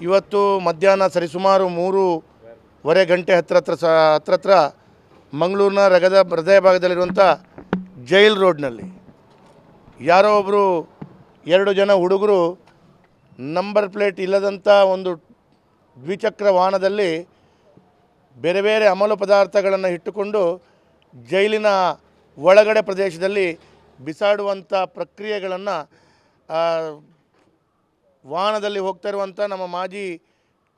ಇವತ್ತು ಮಧ್ಯಾಹ್ನ ಸರಿಸುಮಾರು ಮೂರುವರೆ ಗಂಟೆ ಹತ್ರ ಹತ್ರ ಸ, ಹತ್ರ ಹತ್ರ ಮಂಗಳೂರಿನ ರಗದ ಹೃದಯ ಭಾಗದಲ್ಲಿರುವಂಥ ಜೈಲ್ ರೋಡ್ನಲ್ಲಿ ಯಾರೋ ಒಬ್ಬರು ಎರಡು ಜನ ಹುಡುಗರು ನಂಬರ್ ಪ್ಲೇಟ್ ಇಲ್ಲದಂಥ ಒಂದು ದ್ವಿಚಕ್ರ ವಾಹನದಲ್ಲಿ ಬೇರೆ ಬೇರೆ ಅಮಲು ಪದಾರ್ಥಗಳನ್ನು ಇಟ್ಟುಕೊಂಡು ಜೈಲಿನ ಒಳಗಡೆ ಪ್ರದೇಶದಲ್ಲಿ ಬಿಸಾಡುವಂಥ ಪ್ರಕ್ರಿಯೆಗಳನ್ನು ವಾಹನದಲ್ಲಿ ಹೋಗ್ತಾ ಇರುವಂಥ ನಮ್ಮ ಮಾಜಿ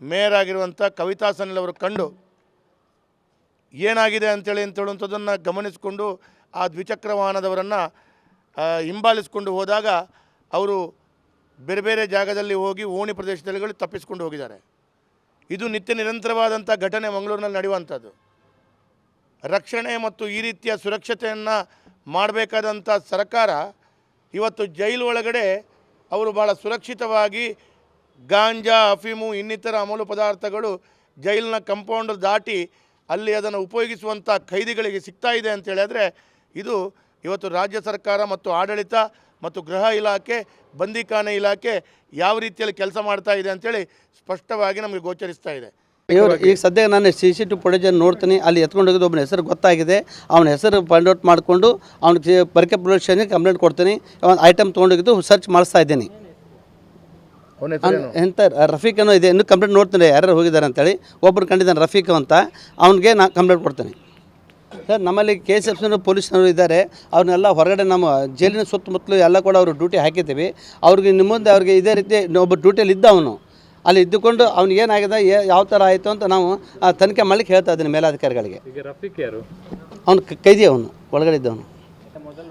ಮೇಯರ್ ಆಗಿರುವಂಥ ಕವಿತಾ ಸನಿಲ್ ಅವರು ಕಂಡು ಏನಾಗಿದೆ ಅಂತೇಳಿ ಅಂತೇಳುವಂಥದ್ದನ್ನು ಗಮನಿಸಿಕೊಂಡು ಆ ದ್ವಿಚಕ್ರ ವಾಹನದವರನ್ನು ಹಿಂಬಾಲಿಸ್ಕೊಂಡು ಹೋದಾಗ ಅವರು ಬೇರೆ ಬೇರೆ ಜಾಗದಲ್ಲಿ ಹೋಗಿ ಓಣಿ ಪ್ರದೇಶದಲ್ಲಿ ತಪ್ಪಿಸ್ಕೊಂಡು ಹೋಗಿದ್ದಾರೆ. ಇದು ನಿತ್ಯ ನಿರಂತರವಾದಂಥ ಘಟನೆ ಮಂಗಳೂರಿನಲ್ಲಿ ನಡೆಯುವಂಥದ್ದು. ರಕ್ಷಣೆ ಮತ್ತು ಈ ರೀತಿಯ ಸುರಕ್ಷತೆಯನ್ನು ಮಾಡಬೇಕಾದಂಥ ಸರ್ಕಾರ ಇವತ್ತು ಜೈಲು ಒಳಗಡೆ ಅವರು ಭಾಳ ಸುರಕ್ಷಿತವಾಗಿ ಗಾಂಜಾ, ಅಫೀಮು, ಇನ್ನಿತರ ಅಮಲು ಪದಾರ್ಥಗಳು ಜೈಲಿನ ಕಂಪೌಂಡ್ ದಾಟಿ ಅಲ್ಲಿ ಅದನ್ನು ಉಪಯೋಗಿಸುವಂಥ ಖೈದಿಗಳಿಗೆ ಸಿಗ್ತಾ ಇದೆ ಅಂತ ಹೇಳಿದ್ರೆ ಇದು ಇವತ್ತು ರಾಜ್ಯ ಸರ್ಕಾರ ಮತ್ತು ಆಡಳಿತ ಮತ್ತು ಗೃಹ ಇಲಾಖೆ, ಬಂದಿಖಾನೆ ಇಲಾಖೆ ಯಾವ ರೀತಿಯಲ್ಲಿ ಕೆಲಸ ಮಾಡ್ತಾ ಇದೆ ಅಂಥೇಳಿ ಸ್ಪಷ್ಟವಾಗಿ ನಮಗೆ ಗೋಚರಿಸ್ತಾ ಇದೆ. ಇವರು ಈಗ ಸದ್ಯ ನಾನು ಸಿ ಸಿ ಟಿ ಫುಟೇಜನ್ನು ನೋಡ್ತೀನಿ. ಅಲ್ಲಿ ಎತ್ಕೊಂಡು ಹೋಗಿದ್ದು ಒಬ್ಬನ ಹೆಸರು ಗೊತ್ತಾಗಿದೆ. ಅವನ ಹೆಸರು ಫೈಂಡ್ ಔಟ್ ಮಾಡಿಕೊಂಡು ಅವ್ನಿಗೆ ಪರ್ಕೆ ಪೊಲೀಸ್ ಸ್ಟೇಷನ್ಗೆ ಕಂಪ್ಲೇಂಟ್ ಕೊಡ್ತೀನಿ. ಒಂದು ಐಟಮ್ ತೊಗೊಂಡೋಗಿದ್ದು ಸರ್ಚ್ ಮಾಡಿಸ್ತಾ ಇದ್ದೀನಿ. ಎಂತ ರಫೀಕ್ ಅನ್ನೋ ಇದೆ. ಇನ್ನೂ ಕಂಪ್ಲೇಂಟ್ ನೋಡ್ತೀನಿ. ಯಾರ್ಯಾರು ಹೋಗಿದ್ದಾರೆ ಅಂತೇಳಿ. ಒಬ್ಬರು ಕಂಡಿದ್ದಾನೆ ರಫೀಕ್ ಅಂತ. ಅವನಿಗೆ ನಾನು ಕಂಪ್ಲೇಂಟ್ ಕೊಡ್ತೀನಿ. ಸರ್ ನಮ್ಮಲ್ಲಿ ಕೆ ಎಸ್ ಎಫ್ ಪೊಲೀಸ್ನವರು ಇದ್ದಾರೆ. ಅವ್ರನ್ನೆಲ್ಲ ಹೊರಗಡೆ ನಮ್ಮ ಜೈಲಿನ ಸುತ್ತಮುತ್ತಲು ಎಲ್ಲ ಕೂಡ ಅವರು ಡ್ಯೂಟಿ ಹಾಕಿದ್ದೀವಿ. ಅವ್ರಿಗೆ ನಿಮ್ಮ ಮುಂದೆ ಅವ್ರಿಗೆ ಇದೇ ರೀತಿ ಒಬ್ಬ ಡ್ಯೂಟಿಯಲ್ಲಿ ಇದ್ದ ಅವನು. ಅಲ್ಲಿ ಇದ್ದುಕೊಂಡು ಅವ್ನು ಏನಾಗಿದೆ ಏ- ಯಾವ ಥರ ಆಯಿತು ಅಂತ ನಾವು ತನಿಖೆ ಮಾಡ್ಲಿಕ್ಕೆ ಹೇಳ್ತಾ ಇದ್ದೀನಿ ಮೇಲಾಧಿಕಾರಿಗಳಿಗೆ. ಅವ್ನು ಕೈದಿ ಅವನು ಒಳಗಡೆ ಇದ್ದವನು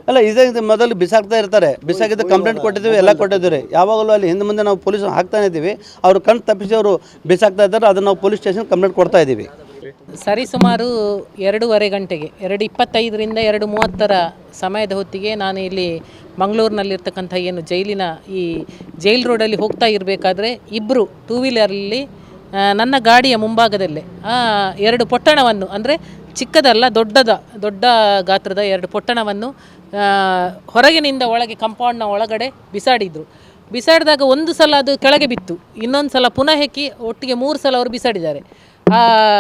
ಅಲ್ಲ ಇದೇ ಇದು ಮೊದಲು ಬಿಸಾಕ್ತಾ ಇರ್ತಾರೆ. ಬಿಸಾಕಿದ್ದು ಕಂಪ್ಲೇಂಟ್ ಕೊಟ್ಟಿದ್ದೀವಿ ಎಲ್ಲ ಕೊಟ್ಟಿದ್ದೀವಿ. ಯಾವಾಗಲೂ ಅಲ್ಲಿ ಹಿಂದೆ ಮುಂದೆ ನಾವು ಪೊಲೀಸ್ ಹಾಕ್ತಾನೆ ಇದ್ದೀವಿ. ಅವರು ಕಣ್ಣು ತಪ್ಪಿಸಿ ಅವರು ಬಿಸಾಕ್ತಾ ಇದ್ದಾರೆ ಅದನ್ನು ನಾವು ಪೊಲೀಸ್ ಸ್ಟೇಷನ್ ಕಂಪ್ಲೇಂಟ್ ಕೊಡ್ತಾ ಇದ್ದೀವಿ. ಸರಿ ಸುಮಾರು ಎರಡೂವರೆ ಗಂಟೆಗೆ, ಎರಡು ಇಪ್ಪತ್ತೈದರಿಂದ ಎರಡು ಮೂವತ್ತರ ಸಮಯದ ಹೊತ್ತಿಗೆ ನಾನು ಇಲ್ಲಿ ಮಂಗಳೂರಿನಲ್ಲಿರ್ತಕ್ಕಂಥ ಏನು ಜೈಲಿನ ಈ ಜೈಲ್ ರೋಡಲ್ಲಿ ಹೋಗ್ತಾ ಇರಬೇಕಾದ್ರೆ ಇಬ್ಬರು ಟೂ ವೀಲರಲ್ಲಿ ನನ್ನ ಗಾಡಿಯ ಮುಂಭಾಗದಲ್ಲೇ ಎರಡು ಪೊಟ್ಟಣವನ್ನು, ಅಂದರೆ ಚಿಕ್ಕದಲ್ಲ, ದೊಡ್ಡದ, ದೊಡ್ಡ ಗಾತ್ರದ ಎರಡು ಪೊಟ್ಟಣವನ್ನು ಹೊರಗಿನಿಂದ ಒಳಗೆ ಕಂಪೌಂಡ್ನ ಒಳಗಡೆ ಬಿಸಾಡಿದರು. ಬಿಸಾಡಿದಾಗ ಒಂದು ಸಲ ಅದು ಕೆಳಗೆ ಬಿತ್ತು ಇನ್ನೊಂದು ಸಲ ಪುನಃ ಹೆಕ್ಕಿ ಒಟ್ಟಿಗೆ ಮೂರು ಸಲ ಅವರು ಬಿಸಾಡಿದ್ದಾರೆ.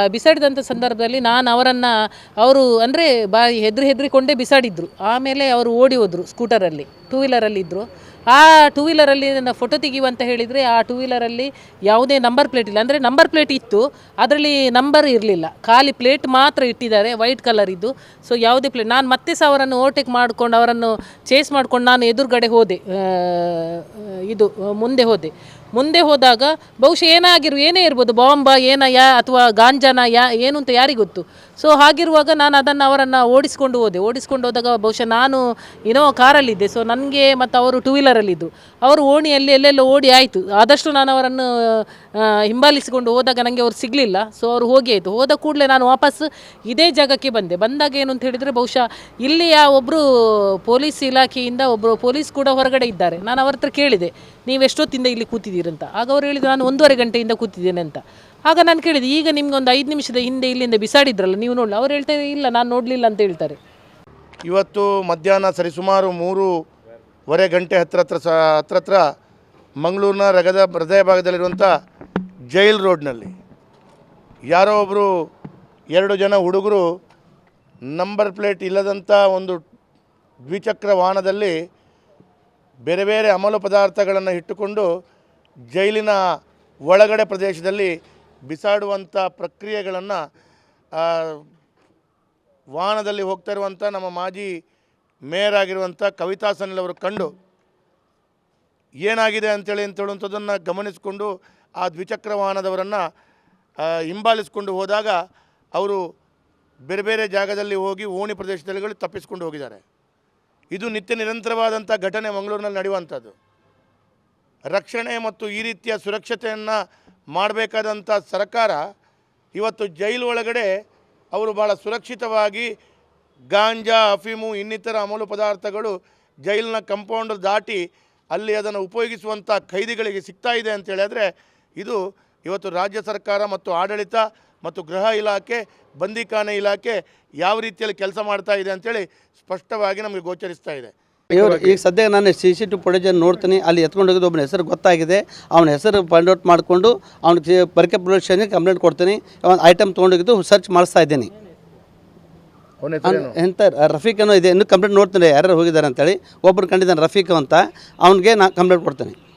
ಬಿಸಾಡಿದಂಥ ಸಂದರ್ಭದಲ್ಲಿ ನಾನು ಅವರನ್ನು ಅವರು ಅಂದರೆ ಬಾ ಹೆದರಿ ಹೆದ್ರಿಕೊಂಡೇ ಬಿಸಾಡಿದ್ರು. ಆಮೇಲೆ ಅವರು ಓಡಿ ಹೋದರು ಸ್ಕೂಟರಲ್ಲಿ ಟೂ ವೀಲರಲ್ಲಿದ್ದರು ಆ ಟೂ ವೀಲರಲ್ಲಿ ನನ್ನ ಫೋಟೋ ತೆಗೆಯುವಂತ ಹೇಳಿದರೆ ಆ ಟೂ ವೀಲರಲ್ಲಿ ಯಾವುದೇ ನಂಬರ್ ಪ್ಲೇಟ್ ಇಲ್ಲ. ಅಂದರೆ ನಂಬರ್ ಪ್ಲೇಟ್ ಇತ್ತು, ಅದರಲ್ಲಿ ನಂಬರ್ ಇರಲಿಲ್ಲ. ಖಾಲಿ ಪ್ಲೇಟ್ ಮಾತ್ರ ಇಟ್ಟಿದ್ದಾರೆ ವೈಟ್ ಕಲರ್ ಇದ್ದು. ಸೊ ಯಾವುದೇ ಪ್ಲೇಟ್ ನಾನು ಮತ್ತೆ ಸಹ ಅವರನ್ನು ಓವರ್ಟೇಕ್ ಮಾಡಿಕೊಂಡು, ಅವರನ್ನು ಚೇಸ್ ಮಾಡ್ಕೊಂಡು ನಾನು ಎದುರುಗಡೆ ಹೋದೆ. ಇದು, ಮುಂದೆ ಹೋದೆ. ಮುಂದೆ ಹೋದಾಗ ಬಹುಶಃ ಏನಾಗಿರು, ಏನೇ ಇರ್ಬೋದು ಬಾಂಬ ಏನ, ಯಾ, ಅಥವಾ ಗಾಂಜಾನ, ಯಾ, ಏನು ಅಂತ ಯಾರಿಗೆ ಗೊತ್ತು ಸೊ ಹಾಗಿರುವಾಗ ನಾನು ಅದನ್ನು ಅವರನ್ನು ಓಡಿಸ್ಕೊಂಡು ಹೋದೆ. ಓಡಿಸ್ಕೊಂಡು ಹೋದಾಗ ಬಹುಶಃ ನಾನು ಏನೋ ಕಾರಲ್ಲಿದ್ದೆ. ಸೊ ನನಗೆ ಮತ್ತು ಅವರು ಟೂ ವೀಲರಲ್ಲಿದ್ದು ಅವರು ಓಣಿಯಲ್ಲಿ ಎಲ್ಲೆಲ್ಲೋ ಓಡಿ ಆಯಿತು. ಆದಷ್ಟು ನಾನು ಅವರನ್ನು ಹಿಂಬಾಲಿಸಿಕೊಂಡು ಹೋದಾಗ ನನಗೆ ಅವರು ಸಿಗಲಿಲ್ಲ. ಸೊ ಅವರು ಹೋಗಿ ಆಯಿತು ಹೋದ ಕೂಡಲೇ ನಾನು ವಾಪಸ್ ಇದೇ ಜಾಗಕ್ಕೆ ಬಂದೆ. ಬಂದಾಗ ಏನು ಅಂತ ಹೇಳಿದರೆ ಬಹುಶಃ ಇಲ್ಲಿಯ ಒಬ್ಬರು ಪೊಲೀಸ್ ಇಲಾಖೆಯಿಂದ ಒಬ್ಬರು ಪೊಲೀಸ್ ಕೂಡ ಹೊರಗಡೆ ಇದ್ದಾರೆ. ನಾನು ಅವ್ರ ಹತ್ರ ಕೇಳಿದೆ, ನೀವು ಎಷ್ಟೊತ್ತಿಂದ ಇಲ್ಲಿ ಕೂತಿದ್ದೀರಂತ ಆಗ ಅವರು ಹೇಳಿದ್ರು, ನಾನು ಒಂದೂವರೆ ಗಂಟೆಯಿಂದ ಕೂತಿದ್ದೇನೆ ಅಂತ. ಆಗ ನಾನು ಕೇಳಿದೆ, ಈಗ ನಿಮ್ಗೆ ಒಂದು ಐದು ನಿಮಿಷದ ಹಿಂದೆ ಇಲ್ಲಿಂದ ಬಿಸಾಡಿದ್ರಲ್ಲ, ನೀವು ನೋಡಲಿ? ಅವ್ರು ಹೇಳ್ತಾರೆ ಇಲ್ಲ, ನಾನು ನೋಡಲಿಲ್ಲ ಅಂತ ಹೇಳ್ತಾರೆ. ಇವತ್ತು ಮಧ್ಯಾಹ್ನ ಸರಿಸುಮಾರು ಮೂರುವರೆ ಗಂಟೆ ಹತ್ರ ಹತ್ರ ಸ ಹತ್ರ ಹತ್ರ ಮಂಗಳೂರಿನ ರಗದ ಹೃದಯ ಭಾಗದಲ್ಲಿರುವಂಥ ಜೈಲ್ ರೋಡ್ನಲ್ಲಿ. ಯಾರೋ ಒಬ್ಬರು ಎರಡು ಜನ ಹುಡುಗರು ನಂಬರ್ ಪ್ಲೇಟ್ ಇಲ್ಲದಂಥ ಒಂದು ದ್ವಿಚಕ್ರ ವಾಹನದಲ್ಲಿ ಬೇರೆ ಬೇರೆ ಅಮಲು ಪದಾರ್ಥಗಳನ್ನು ಇಟ್ಟುಕೊಂಡು ಜೈಲಿನ ಒಳಗಡೆ ಪ್ರದೇಶದಲ್ಲಿ ಬಿಸಾಡುವಂಥ ಪ್ರಕ್ರಿಯೆಗಳನ್ನು ವಾಹನದಲ್ಲಿ ಹೋಗ್ತಾ ಇರುವಂಥ ನಮ್ಮ ಮಾಜಿ ಮೇಯರ್ ಆಗಿರುವಂಥ ಕವಿತಾ ಸನಿಲ್ ಅವರು ಕಂಡು ಏನಾಗಿದೆ ಅಂತೇಳಿ ಅಂತ ಹೇಳುವಂಥದ್ದನ್ನು ಗಮನಿಸಿಕೊಂಡು ಆ ದ್ವಿಚಕ್ರ ವಾಹನದವರನ್ನು ಹಿಂಬಾಲಿಸ್ಕೊಂಡು ಹೋದಾಗ ಅವರು ಬೇರೆ ಬೇರೆ ಜಾಗದಲ್ಲಿ ಹೋಗಿ ಓಣಿ ಪ್ರದೇಶದಲ್ಲಿ ತಪ್ಪಿಸ್ಕೊಂಡು ಹೋಗಿದ್ದಾರೆ. ಇದು ನಿತ್ಯ ನಿರಂತರವಾದಂಥ ಘಟನೆ ಮಂಗಳೂರಿನಲ್ಲಿ ನಡೆಯುವಂಥದ್ದು. ರಕ್ಷಣೆ ಮತ್ತು ಈ ರೀತಿಯ ಸುರಕ್ಷತೆಯನ್ನು ಮಾಡಬೇಕಾದಂಥ ಸರ್ಕಾರ ಇವತ್ತು ಜೈಲು ಒಳಗಡೆ ಅವರು ಭಾಳ ಸುರಕ್ಷಿತವಾಗಿ ಗಾಂಜಾ, ಅಫೀಮು, ಇನ್ನಿತರ ಅಮಲು ಪದಾರ್ಥಗಳು ಜೈಲಿನ ಕಂಪೌಂಡ್ ದಾಟಿ ಅಲ್ಲಿ ಅದನ್ನು ಉಪಯೋಗಿಸುವಂಥ ಖೈದಿಗಳಿಗೆ ಸಿಗ್ತಾ ಇದೆ ಅಂತ ಹೇಳಿದ್ರೆ ಇದು ಇವತ್ತು ರಾಜ್ಯ ಸರ್ಕಾರ ಮತ್ತು ಆಡಳಿತ ಮತ್ತು ಗೃಹ ಇಲಾಖೆ, ಬಂದಿಖಾನೆ ಇಲಾಖೆ ಯಾವ ರೀತಿಯಲ್ಲಿ ಕೆಲಸ ಮಾಡ್ತಾ ಇದೆ ಅಂತೇಳಿ ಸ್ಪಷ್ಟವಾಗಿ ನಮಗೆ ಗೋಚರಿಸ್ತಾ ಇದೆ. ಇವರು ಈಗ ಸದ್ಯ ನಾನು ಸಿ ಸಿ ಟಿ ಫುಟೇಜನ್ನು ನೋಡ್ತೀನಿ. ಅಲ್ಲಿ ಎತ್ಕೊಂಡೋಗಿದ್ದು ಒಬ್ಬನ ಹೆಸರು ಗೊತ್ತಾಗಿದೆ. ಅವನ ಹೆಸರು ಫೈಂಡ್ ಔಟ್ ಮಾಡಿಕೊಂಡು ಅವ್ನಿಗೆ ಪರಿಕೆ ಪ್ರೊಡಕ್ಷನ್ಗೆ ಕಂಪ್ಲೇಂಟ್ ಕೊಡ್ತೀನಿ. ಒಂದು ಐಟಮ್ ತೊಗೊಂಡೋಗಿದ್ದು ಸರ್ಚ್ ಮಾಡಿಸ್ತಾ ಇದ್ದೀನಿ. ಎಂತ ರಫೀಕ್ ಅನ್ನೋ ಇದೆ. ಇನ್ನೂ ಕಂಪ್ಲೇಂಟ್ ನೋಡ್ತೀನಿ. ಯಾರ್ಯಾರು ಹೋಗಿದ್ದಾರೆ ಅಂತೇಳಿ. ಒಬ್ಬರು ಕಂಡಿದ್ದಾನೆ ರಫೀಕ್ ಅಂತ. ಅವನಿಗೆ ನಾನು ಕಂಪ್ಲೇಂಟ್ ಕೊಡ್ತೇನೆ.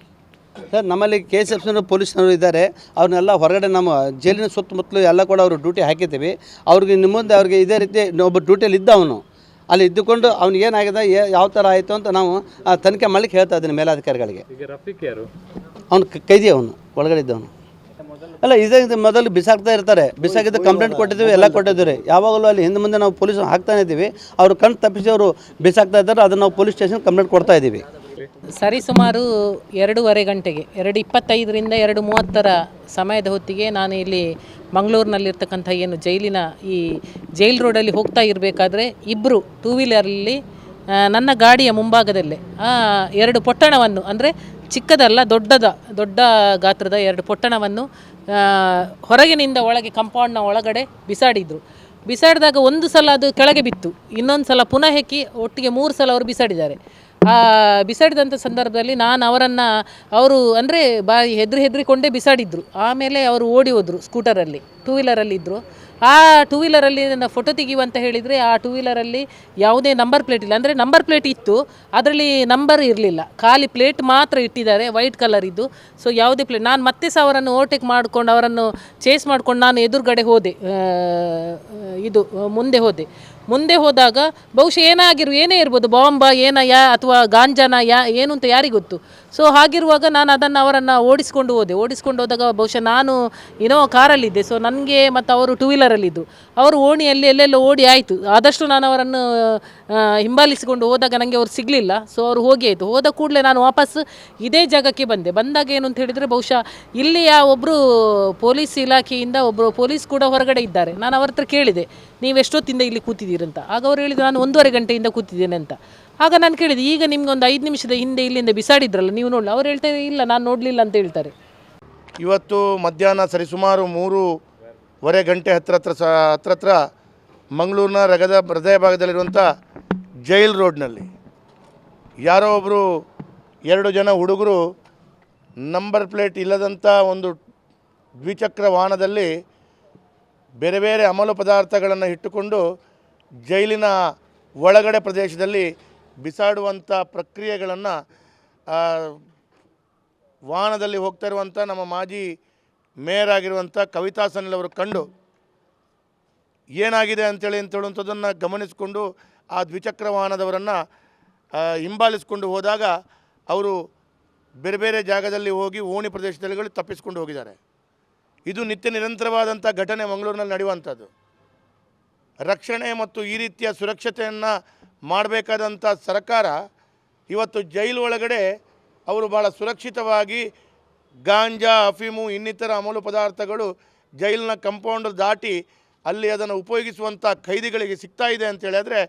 ಸರ್ ನಮ್ಮಲ್ಲಿ ಕೆ ಎಸ್ ಎಫ್ಸಿನ ಪೊಲೀಸ್ನವರು ಇದ್ದಾರೆ. ಅವ್ರನ್ನೆಲ್ಲ ಹೊರಗಡೆ ನಮ್ಮ ಜೈಲಿನ ಸುತ್ತಮುತ್ತಲು ಎಲ್ಲ ಕೂಡ ಅವರು ಡ್ಯೂಟಿ ಹಾಕಿದ್ದೀವಿ. ಅವ್ರಿಗೆ ನಿಮ್ಮ ಮುಂದೆ ಅವ್ರಿಗೆ ಇದೇ ರೀತಿ ಒಬ್ಬ ಡ್ಯೂಟಿಯಲ್ಲಿ ಇದ್ದ ಅವನು. ಅಲ್ಲಿ ಇದ್ದುಕೊಂಡು ಅವ್ನಿಗೆ ಏನಾಗಿದೆ ಏ- ಯಾವ ಥರ ಆಯಿತು ಅಂತ ನಾವು ಆ, ತನಿಖೆ ಮಾಡ್ಲಿಕ್ಕೆ ಹೇಳ್ತಾ ಇದ್ದೀನಿ ಮೇಲಾಧಿಕಾರಿಗಳಿಗೆ. ಈಗ ರಫೀಕ್ ಯಾರು? ಅವನು ಕೈದಿ ಅವನು. ಒಳಗಡೆ ಇದ್ದವನು. ಅಲ್ಲ ಇದೇ ಇದು ಮೊದಲು ಬಿಸಾಕ್ತಾ ಇರ್ತಾರೆ. ಬಿಸಾಕಿದ್ದು ಕಂಪ್ಲೇಂಟ್ ಕೊಟ್ಟಿದ್ದೀವಿ ಎಲ್ಲ ಕೊಟ್ಟಿದ್ದೀವಿ ಯಾವಾಗಲೂ ಅಲ್ಲಿ ಹಿಂದೆ ಮುಂದೆ ನಾವು ಪೊಲೀಸ್ ಹಾಕ್ತಾನೆ ಇದ್ದೀವಿ. ಅವರು ಕಣ್ಣು ತಪ್ಪಿಸಿ ಅವರು ಬಿಸಾಕ್ತಾ ಇದ್ದಾರೆ ಅದನ್ನು ನಾವು ಪೊಲೀಸ್ ಸ್ಟೇಷನ್ ಕಂಪ್ಲೇಂಟ್ ಕೊಡ್ತಾ ಇದ್ದೀವಿ. ಸರಿಸುಮಾರು ಎರಡೂವರೆ ಗಂಟೆಗೆ ಎರಡು ಇಪ್ಪತ್ತೈದರಿಂದ ಎರಡು ಮೂವತ್ತರ ಸಮಯದ ಹೊತ್ತಿಗೆ ನಾನು ಇಲ್ಲಿ ಮಂಗಳೂರಿನಲ್ಲಿರ್ತಕ್ಕಂಥ ಏನು ಜೈಲಿನ ಈ ಜೈಲ್ ರೋಡಲ್ಲಿ ಹೋಗ್ತಾ ಇರಬೇಕಾದ್ರೆ ಇಬ್ಬರು ಟೂ ವೀಲರಲ್ಲಿ ನನ್ನ ಗಾಡಿಯ ಮುಂಭಾಗದಲ್ಲೇ ಆ, ಎರಡು ಪೊಟ್ಟಣವನ್ನು ಅಂದರೆ ಚಿಕ್ಕದಲ್ಲ ದೊಡ್ಡದ ದೊಡ್ಡ ಗಾತ್ರದ ಎರಡು ಪೊಟ್ಟಣವನ್ನು ಹೊರಗಿನಿಂದ ಒಳಗೆ ಕಂಪೌಂಡ್ನ ಒಳಗಡೆ ಬಿಸಾಡಿದರು. ಬಿಸಾಡಿದಾಗ ಒಂದು ಸಲ ಅದು ಕೆಳಗೆ ಬಿತ್ತು. ಇನ್ನೊಂದು ಸಲ ಪುನಃ ಹೆಕ್ಕಿ ಒಟ್ಟಿಗೆ ಮೂರು ಸಲ ಅವರು ಬಿಸಾಡಿದ್ದಾರೆ. ಆ ಬಿಸಾಡಿದಂಥ ಸಂದರ್ಭದಲ್ಲಿ ನಾನು ಅವರನ್ನು, ಅವರು ಅಂದರೆ ಬಾಯಿ ಹೆದ್ರಿ ಹೆದ್ರಿಕೊಂಡೇ ಬಿಸಾಡಿದ್ರು. ಆಮೇಲೆ ಅವರು ಓಡಿ ಹೋದರು ಸ್ಕೂಟರಲ್ಲಿ ಟೂ ವೀಲರಲ್ಲಿದ್ದರು ಆ ಟೂ ವೀಲರಲ್ಲಿ ನನ್ನ ಫೋಟೋ ತೆಗೆಯುವಂತ ಹೇಳಿದರೆ ಆ ಟೂ ವೀಲರಲ್ಲಿ ಯಾವುದೇ ನಂಬರ್ ಪ್ಲೇಟ್ ಇಲ್ಲ. ಅಂದರೆ ನಂಬರ್ ಪ್ಲೇಟ್ ಇತ್ತು, ಅದರಲ್ಲಿ ನಂಬರ್ ಇರಲಿಲ್ಲ. ಖಾಲಿ ಪ್ಲೇಟ್ ಮಾತ್ರ ಇಟ್ಟಿದ್ದಾರೆ ವೈಟ್ ಕಲರ್ ಇದ್ದು. ಸೊ ಯಾವುದೇ ಪ್ಲೇಟ್ ನಾನು ಮತ್ತೆ ಸಹ ಅವರನ್ನು ಓವರ್ಟೇಕ್ ಮಾಡಿಕೊಂಡು, ಅವರನ್ನು ಚೇಸ್ ಮಾಡ್ಕೊಂಡು ನಾನು ಎದುರುಗಡೆ ಹೋದೆ. ಇದು, ಮುಂದೆ ಹೋದೆ. ಮುಂದೆ ಹೋದಾಗ ಬಹುಶಃ ಏನಾಗಿರು, ಏನೇ ಇರ್ಬೋದು ಬಾಂಬ ಏನ, ಯಾ, ಅಥವಾ ಗಾಂಜಾನ, ಯಾ, ಏನು ಅಂತ ಯಾರಿಗೆ ಗೊತ್ತು ಸೊ ಹಾಗಿರುವಾಗ ನಾನು ಅದನ್ನು ಅವರನ್ನು ಓಡಿಸ್ಕೊಂಡು ಹೋದೆ. ಓಡಿಸ್ಕೊಂಡು ಹೋದಾಗ ಬಹುಶಃ ನಾನು ಏನೋ ಕಾರಲ್ಲಿದ್ದೆ. ಸೊ ನನಗೆ ಮತ್ತು ಅವರು ಟೂ ವೀಲರಲ್ಲಿದ್ದು ಅವರು ಓಣಿಯಲ್ಲಿ ಎಲ್ಲೆಲ್ಲೋ ಓಡಿ ಆಯಿತು. ಆದಷ್ಟು ನಾನು ಅವರನ್ನು ಹಿಂಬಾಲಿಸಿಕೊಂಡು ಹೋದಾಗ ನನಗೆ ಅವರು ಸಿಗಲಿಲ್ಲ. ಸೊ ಅವರು ಹೋಗಿ ಆಯಿತು. ಹೋದ ಕೂಡಲೇ ನಾನು ವಾಪಸ್ ಇದೇ ಜಾಗಕ್ಕೆ ಬಂದೆ. ಬಂದಾಗ ಏನು ಅಂತ ಹೇಳಿದರೆ ಬಹುಶಃ ಇಲ್ಲಿಯ ಒಬ್ಬರು ಪೊಲೀಸ್ ಇಲಾಖೆಯಿಂದ ಒಬ್ಬರು ಪೊಲೀಸ್ ಕೂಡ ಹೊರಗಡೆ ಇದ್ದಾರೆ. ನಾನು ಅವ್ರ ಹತ್ರ ಕೇಳಿದೆ, ನೀವು ಎಷ್ಟೊತ್ತಿಂದ ಇಲ್ಲಿ ಕೂತಿದ್ದೀರಂತ? ಆಗ ಅವರು ಹೇಳಿದ್ರು, ನಾನು ಒಂದೂವರೆ ಗಂಟೆಯಿಂದ ಕೂತಿದ್ದೇನೆ ಅಂತ. ಆಗ ನಾನು ಕೇಳಿದೆ, ಈಗ ನಿಮ್ಗೆ ಒಂದು ಐದು ನಿಮಿಷದ ಹಿಂದೆ ಇಲ್ಲಿಂದ ಬಿಸಾಡಿದ್ರಲ್ಲ, ನೀವು ನೋಡಲಿ? ಅವ್ರು ಹೇಳ್ತಾರೆ ಇಲ್ಲ, ನಾನು ನೋಡಲಿಲ್ಲ ಅಂತ ಹೇಳ್ತಾರೆ. ಇವತ್ತು ಮಧ್ಯಾಹ್ನ ಸರಿಸುಮಾರು ಮೂರುವರೆ ಗಂಟೆ ಹತ್ರ ಹತ್ರ ಸ ಹತ್ರ ಹತ್ರ ಮಂಗಳೂರಿನ ರಗದ ಹೃದಯ ಭಾಗದಲ್ಲಿರುವಂಥ ಜೈಲ್ ರೋಡ್ನಲ್ಲಿ ಯಾರೋ ಒಬ್ಬರು ಎರಡು ಜನ ಹುಡುಗರು ನಂಬರ್ ಪ್ಲೇಟ್ ಇಲ್ಲದಂಥ ಒಂದು ದ್ವಿಚಕ್ರ ವಾಹನದಲ್ಲಿ ಬೇರೆ ಬೇರೆ ಅಮಲು ಪದಾರ್ಥಗಳನ್ನು ಇಟ್ಟುಕೊಂಡು ಜೈಲಿನ ಒಳಗಡೆ ಪ್ರದೇಶದಲ್ಲಿ ಬಿಸಾಡುವಂಥ ಪ್ರಕ್ರಿಯೆಗಳನ್ನು ವಾಹನದಲ್ಲಿ ಹೋಗ್ತಾ ಇರುವಂಥ ನಮ್ಮ ಮಾಜಿ ಮೇಯರ್ ಆಗಿರುವಂಥ ಕವಿತಾ ಸನಿಲ್ ಅವರು ಕಂಡು ಏನಾಗಿದೆ ಅಂತೇಳಿ ಅಂತ ಹೇಳುವಂಥದ್ದನ್ನು ಗಮನಿಸಿಕೊಂಡು ಆ ದ್ವಿಚಕ್ರ ವಾಹನದವರನ್ನು ಹಿಂಬಾಲಿಸ್ಕೊಂಡು ಹೋದಾಗ ಅವರು ಬೇರೆ ಬೇರೆ ಜಾಗದಲ್ಲಿ ಹೋಗಿ ಓಣಿ ಪ್ರದೇಶದಲ್ಲಿ ತಪ್ಪಿಸ್ಕೊಂಡು ಹೋಗಿದ್ದಾರೆ. ಇದು ನಿತ್ಯ ನಿರಂತರವಾದಂಥ ಘಟನೆ ಮಂಗಳೂರಿನಲ್ಲಿ ನಡೆಯುವಂಥದ್ದು. ರಕ್ಷಣೆ ಮತ್ತು ಈ ರೀತಿಯ ಸುರಕ್ಷತೆಯನ್ನು ಮಾಡಬೇಕಾದಂಥ ಸರ್ಕಾರ ಇವತ್ತು ಜೈಲು ಒಳಗಡೆ ಅವರು ಭಾಳ ಸುರಕ್ಷಿತವಾಗಿ ಗಾಂಜಾ, ಅಫೀಮು, ಇನ್ನಿತರ ಅಮಲು ಪದಾರ್ಥಗಳು ಜೈಲಿನ ಕಂಪೌಂಡ್ ದಾಟಿ ಅಲ್ಲಿ ಅದನ್ನು ಉಪಯೋಗಿಸುವಂಥ ಖೈದಿಗಳಿಗೆ ಸಿಗ್ತಾ ಇದೆ ಅಂತ ಹೇಳಿದ್ರೆ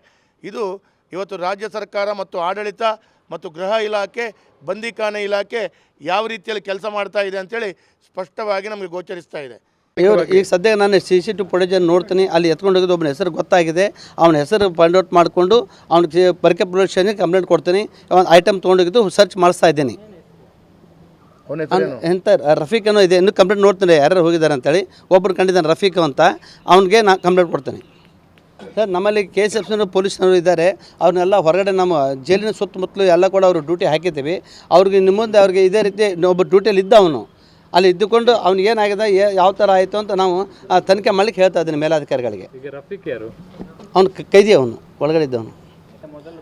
ಇದು ಇವತ್ತು ರಾಜ್ಯ ಸರ್ಕಾರ ಮತ್ತು ಆಡಳಿತ ಮತ್ತು ಗೃಹ ಇಲಾಖೆ, ಬಂದಿಖಾನೆ ಇಲಾಖೆ ಯಾವ ರೀತಿಯಲ್ಲಿ ಕೆಲಸ ಮಾಡ್ತಾ ಇದೆ ಅಂತೇಳಿ ಸ್ಪಷ್ಟವಾಗಿ ನಮಗೆ ಗೋಚರಿಸ್ತಾ ಇದೆ. ಇವರು ಈಗ ಸದ್ಯ ನಾನು ಸಿ ಸಿ ಟಿ ಫುಟೇಜನ್ನು ನೋಡ್ತೀನಿ. ಅಲ್ಲಿ ಎತ್ಕೊಂಡು ಹೋಗಿದ್ದು ಒಬ್ಬನ ಹೆಸರು ಗೊತ್ತಾಗಿದೆ. ಅವನ ಹೆಸರು ಫೈಂಡ್ ಔಟ್ ಮಾಡಿಕೊಂಡು ಅವ್ನಿಗೆ ಪರಿಕೆ ಪ್ರೊಡಕ್ಷನ್ಗೆ ಕಂಪ್ಲೇಂಟ್ ಕೊಡ್ತೀನಿ. ಒಂದು ಐಟಮ್ ತೊಗೊಂಡೋಗಿದ್ದು ಸರ್ಚ್ ಮಾಡಿಸ್ತಾ ಇದ್ದೀನಿ. ಎಂತ ರಫೀಕ್ ಅನ್ನೋ ಇದೆ ಇನ್ನೂ ಕಂಪ್ಲೇಂಟ್ ನೋಡ್ತೀನಿ ಯಾರ್ಯಾರು ಹೋಗಿದ್ದಾರೆ ಅಂತೇಳಿ. ಒಬ್ಬರು ಕಂಡಿದ್ದಾನೆ ರಫೀಕ್ ಅಂತ ಅವನಿಗೆ ನಾನು ಕಂಪ್ಲೇಂಟ್ ಕೊಡ್ತೇನೆ. ಸರ್ ನಮ್ಮಲ್ಲಿ ಕೆ ಎಸ್ ಎಫ್ಸಿನ ಪೊಲೀಸ್ನವರು ಇದ್ದಾರೆ. ಅವ್ರನ್ನೆಲ್ಲ ಹೊರಗಡೆ ನಮ್ಮ ಜೈಲಿನ ಸುತ್ತಮುತ್ತಲು ಎಲ್ಲ ಕೂಡ ಅವರು ಡ್ಯೂಟಿ ಹಾಕಿದ್ದೀವಿ. ಅವ್ರಿಗೆ ನಿಮ್ಮ ಮುಂದೆ ಅವ್ರಿಗೆ ಇದೇ ರೀತಿ ಒಬ್ಬ ಡ್ಯೂಟಿಯಲ್ಲಿ ಇದ್ದ ಅವನು. ಅಲ್ಲಿ ಇದ್ದುಕೊಂಡು ಅವ್ನಿಗೆ ಏನಾಗಿದೆ ಏ- ಯಾವ ಥರ ಆಯಿತು ಅಂತ ನಾವು ಆ, ತನಿಖೆ ಮಾಡ್ಲಿಕ್ಕೆ ಹೇಳ್ತಾ ಇದ್ದೀನಿ ಮೇಲಾಧಿಕಾರಿಗಳಿಗೆ. ಈಗ ರಫೀಕ್ ಯಾರು? ಅವನು ಕೈದಿ ಅವನು ಒಳಗಡೆ ಇದ್ದವನು.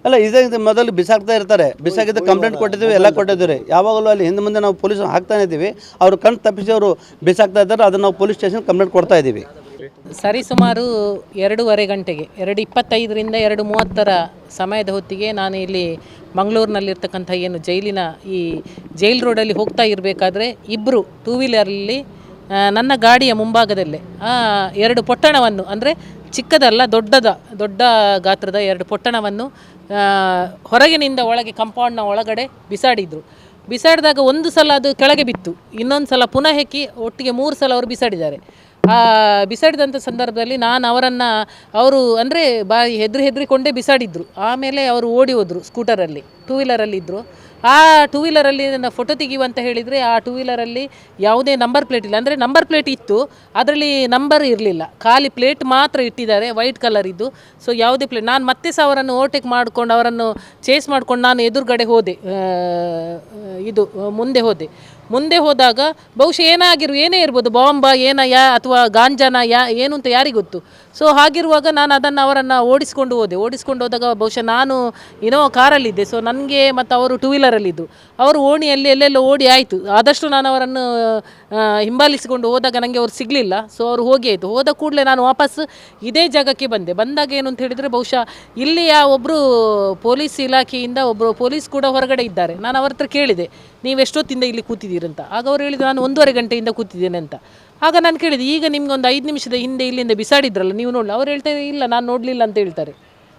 ಅಲ್ಲ ಇದೇ ಮೊದಲು ಬಿಸಾಕ್ತಾ ಇರ್ತಾರೆ. ಬಿಸಾಕಿದ್ದು ಕಂಪ್ಲೇಂಟ್ ಕೊಟ್ಟಿದ್ದೀವಿ ಎಲ್ಲ ಕೊಟ್ಟಿದ್ದೀವಿ ಯಾವಾಗಲೂ ಅಲ್ಲಿ ಹಿಂದೆ ಮುಂದೆ ನಾವು ಪೊಲೀಸ್ ಹಾಕ್ತಾನೆ ಇದ್ದೀವಿ. ಅವರು ಕಣ್ಣು ತಪ್ಪಿಸಿ ಅವರು ಬಿಸಾಕ್ತಾ ಇದ್ದಾರೆ ಅದನ್ನು ನಾವು ಪೊಲೀಸ್ ಸ್ಟೇಷನ್ ಕಂಪ್ಲೇಂಟ್ ಕೊಡ್ತಾ ಇದ್ದೀವಿ. ಸರಿಸುಮಾರು ಎರಡೂವರೆ ಗಂಟೆಗೆ ಎರಡು ಇಪ್ಪತ್ತೈದರಿಂದ ಎರಡು ಮೂವತ್ತರ ಸಮಯದ ಹೊತ್ತಿಗೆ ನಾನು ಇಲ್ಲಿ ಮಂಗಳೂರಿನಲ್ಲಿರ್ತಕ್ಕಂಥ ಏನು ಜೈಲಿನ ಈ ಜೈಲ್ ರೋಡಲ್ಲಿ ಹೋಗ್ತಾ ಇರಬೇಕಾದ್ರೆ ಇಬ್ಬರು ಟೂ ವೀಲರಲ್ಲಿ ನನ್ನ ಗಾಡಿಯ ಮುಂಭಾಗದಲ್ಲೇ ಆ, ಎರಡು ಪೊಟ್ಟಣವನ್ನು ಅಂದರೆ ಚಿಕ್ಕದಲ್ಲ ದೊಡ್ಡದ ದೊಡ್ಡ ಗಾತ್ರದ ಎರಡು ಪೊಟ್ಟಣವನ್ನು ಹೊರಗಿನಿಂದ ಒಳಗೆ ಕಂಪೌಂಡ್ನ ಒಳಗಡೆ ಬಿಸಾಡಿದರು. ಬಿಸಾಡಿದಾಗ ಒಂದು ಸಲ ಅದು ಕೆಳಗೆ ಬಿತ್ತು. ಇನ್ನೊಂದು ಸಲ ಪುನಃ ಹೆಕ್ಕಿ ಒಟ್ಟಿಗೆ ಮೂರು ಸಲ ಅವರು ಬಿಸಾಡಿದ್ದಾರೆ. ಬಿಸಾಡಿದಂಥ ಸಂದರ್ಭದಲ್ಲಿ ನಾನು ಅವರನ್ನು, ಅವರು ಅಂದರೆ ಬಾ ಹೆದ್ರಿ ಹೆದ್ರಿಕೊಂಡೇ ಬಿಸಾಡಿದ್ರು. ಆಮೇಲೆ ಅವರು ಓಡಿ ಹೋದರು ಸ್ಕೂಟರಲ್ಲಿ ಟೂ ವೀಲರಲ್ಲಿ ಇದ್ದರು ಆ ಟೂ ವೀಲರಲ್ಲಿ ನನ್ನ ಫೋಟೋ ತೆಗೆಯುವಂತ ಹೇಳಿದರೆ ಆ ಟೂ ವೀಲರಲ್ಲಿ ಯಾವುದೇ ನಂಬರ್ ಪ್ಲೇಟ್ ಇಲ್ಲ. ಅಂದರೆ ನಂಬರ್ ಪ್ಲೇಟ್ ಇತ್ತು, ಅದರಲ್ಲಿ ನಂಬರ್ ಇರಲಿಲ್ಲ. ಖಾಲಿ ಪ್ಲೇಟ್ ಮಾತ್ರ ಇಟ್ಟಿದ್ದಾರೆ ವೈಟ್ ಕಲರ್ ಇದ್ದು. ಸೊ ಯಾವುದೇ ಪ್ಲೇಟ್ ನಾನು ಮತ್ತೆ ಸಹ ಅವರನ್ನು ಓವರ್ಟೇಕ್ ಮಾಡಿಕೊಂಡು, ಅವರನ್ನು ಚೇಸ್ ಮಾಡ್ಕೊಂಡು ನಾನು ಎದುರುಗಡೆ ಹೋದೆ. ಇದು, ಮುಂದೆ ಹೋದೆ. ಮುಂದೆ ಹೋದಾಗ ಬಹುಶಃ ಏನಾಗಿರು, ಏನೇ ಇರ್ಬೋದು ಬಾಂಬ ಏನ ಅಥವಾ ಗಾಂಜಾನ ಯಾ ಏನು ಅಂತ ಯಾರಿಗೆ ಗೊತ್ತು? ಸೊ ಹಾಗಿರುವಾಗ ನಾನು ಅದನ್ನು ಅವರನ್ನು ಓಡಿಸ್ಕೊಂಡು ಹೋದೆ. ಓಡಿಸ್ಕೊಂಡು ಹೋದಾಗ ಬಹುಶಃ ನಾನು ಏನೋ ಕಾರಲ್ಲಿದ್ದೆ ಸೊ ನನಗೆ ಮತ್ತು ಅವರು ಟೂ ವೀಲರಲ್ಲಿದ್ದು ಅವರು ಓಣಿಯಲ್ಲಿ ಎಲ್ಲೆಲ್ಲೋ ಓಡಿ ಆಯಿತು. ಆದಷ್ಟು ನಾನು ಅವರನ್ನು ಹಿಂಬಾಲಿಸಿಕೊಂಡು ಹೋದಾಗ ನನಗೆ ಅವರು ಸಿಗಲಿಲ್ಲ. ಸೊ ಅವರು ಹೋಗಿ ಆಯಿತು. ಹೋದ ಕೂಡಲೇ ನಾನು ವಾಪಸ್ ಇದೇ ಜಾಗಕ್ಕೆ ಬಂದೆ. ಬಂದಾಗ ಏನು ಅಂತ ಹೇಳಿದರೆ ಬಹುಶಃ ಇಲ್ಲಿಯ ಒಬ್ಬರು ಪೊಲೀಸ್ ಇಲಾಖೆಯಿಂದ ಒಬ್ಬರು ಪೊಲೀಸ್ ಕೂಡ ಹೊರಗಡೆ ಇದ್ದಾರೆ. ನಾನು ಅವ್ರ ಹತ್ರ ಕೇಳಿದೆ ನೀವು ಎಷ್ಟೊತ್ತಿಂದ ಇಲ್ಲಿ ಕೂತಿದ್ದೀರಂತ? ಆಗ ಅವ್ರು ಹೇಳಿದ್ರು, ನಾನು ಒಂದೂವರೆ ಗಂಟೆಯಿಂದ ಕೂತಿದ್ದೇನೆ ಅಂತ. ಆಗ ನಾನು ಕೇಳಿದೆ, ಈಗ ನಿಮ್ಗೆ ಒಂದು ಐದು ನಿಮಿಷದ ಹಿಂದೆ ಇಲ್ಲಿಂದ ಬಿಸಾಡಿದ್ರಲ್ಲ, ನೀವು ನೋಡಲಿ? ಅವ್ರು ಹೇಳ್ತಾರೆ ಇಲ್ಲ, ನಾನು ನೋಡಲಿಲ್ಲ ಅಂತ ಹೇಳ್ತಾರೆ.